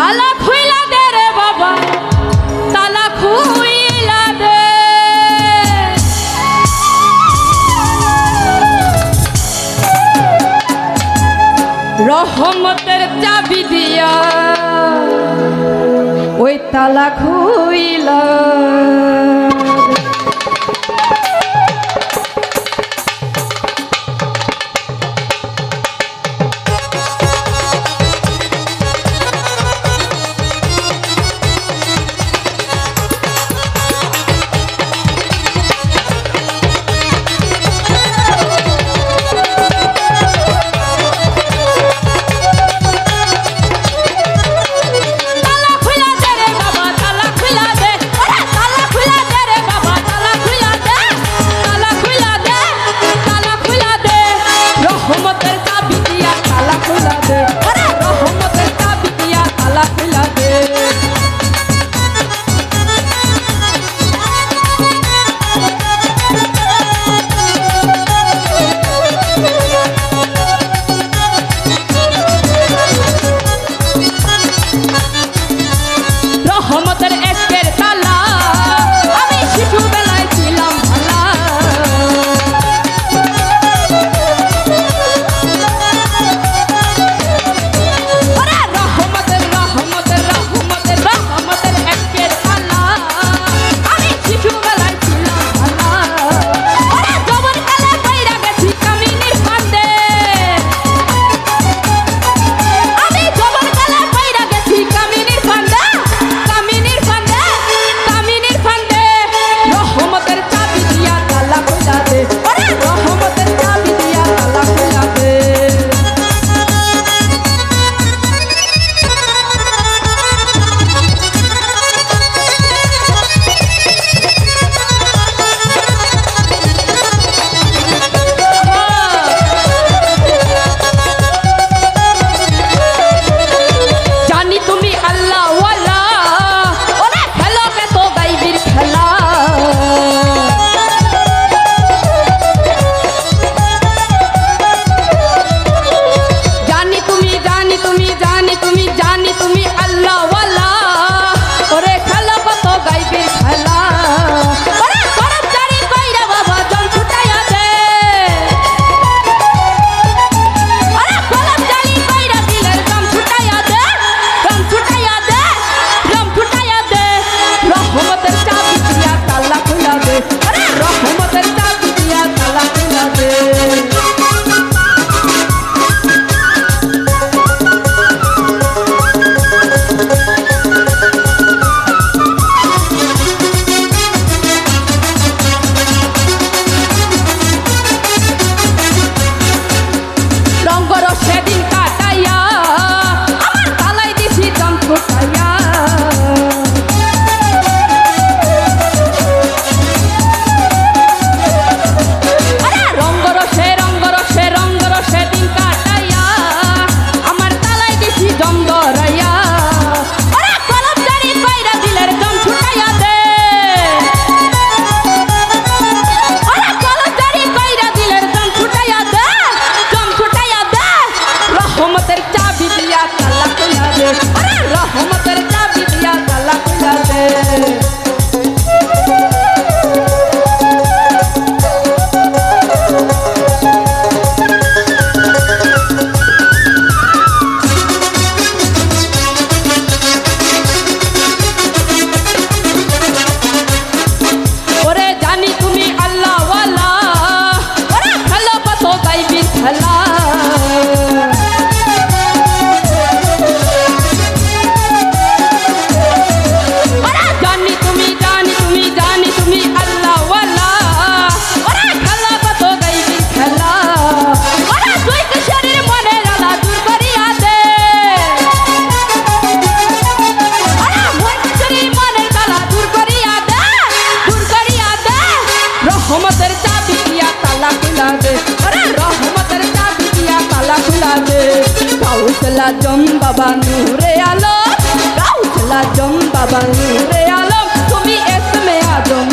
তালা খুইলা দে রে বাবা তালা খুইলা দে। রহমতের চাবি দিয়া ওই তালা খুইলা। বাবা নূরে আলম কাউসলা জম বাবা নূরে আলম তুমি এসমে আদম।